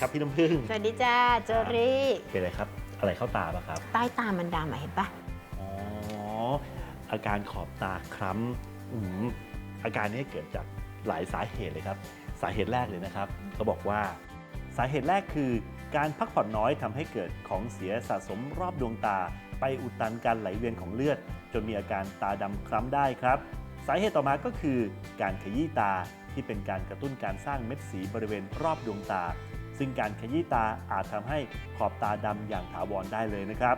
ครับพี่น้ำพึ่งสวัสดีจ้าเจอรี่เป็นอะไรครับ อะไรเข้าตาปะครับ ใต้ตามันดำอะเห็นปะอ๋อ อาการขอบตาคล้ำอืมอาการนี้เกิดจากหลายสาเหตุเลยครับ สาเหตุแรกเลยนะครับ เขาบอกว่า สาเหตุแรกคือ การพักผ่อนน้อยทำให้เกิดของเสียสะสมรอบดวงตา ไปอุดตันการไหลเวียนของเลือด จนมีอาการตาดำคล้ำได้ครับสาเหตุต่อมาก็คือ การขยี้ตาที่เป็นการกระตุ้นการสร้างเม็ดสีบริเวณรอบดวงตา ซึ่งการขยี้ตาอาจทำให้ขอบตาดำอย่างถาวรได้เลยนะครับ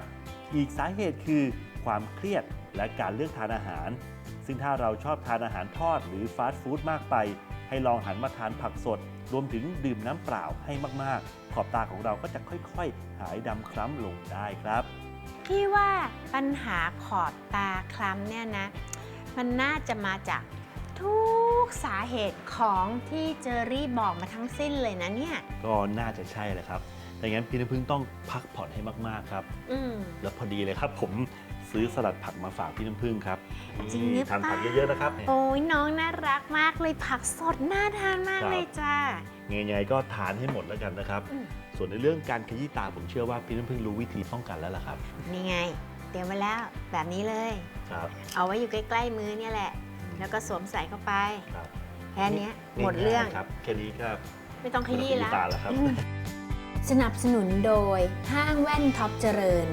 อีกสาเหตุคือ ความเครียดและการเลือกทานอาหาร ซึ่งถ้าเราชอบทานอาหารทอดหรือฟาสต์ฟู้ดมากไป ให้ลองหันมาทานผักสด รวมถึงดื่มน้ำเปล่าให้มากๆ ขอบตาของเราก็จะค่อยๆ หายดำคล้ำลงได้ครับพี่ว่าปัญหาขอบตาคล้ำเนี่ยนะ มันน่าจะมาจากทุกสาเหตุของที่เจอรี่บอกมาทั้งสิ้นเลยนะเนี่ย ก็น่าจะใช่แหละครับดังนั้นพี่น้ำพึ่งต้องพักผ่อนให้มากๆครับ อืม แล้วพอดีเลยครับ ผมซื้อสลัดผักมาฝากพี่น้ำพึ่งครับจริงหรือเปล่า ทานผักเยอะๆนะครับ โอ้ยน้องน่ารักมากเลยผักสดน่าทานมากครับ เลยจ้ายังไงๆก็ทานให้หมดแล้วกันนะครับ อืม ส่วนในเรื่องการขยี้ตาผมเชื่อว่าพี่น้ำพึ่งรู้วิธีป้องกันแล้วล่ะครับ นี่ไง เตรียมไว้แล้วแบบนี้เลย ครับ เอาไว้อยู่ใกล้ๆมือเนี่ยแหละ แล้วก็สวมใส่เข้าไปครับ แค่เนี้ยหมดเรื่องง่ายๆครับแค่นี้ก็ไม่ต้องขยี้ไม่แล้ต้ว ตาแล้วครับ สนับสนุนโดยห้างแว่นท็อปเจริญ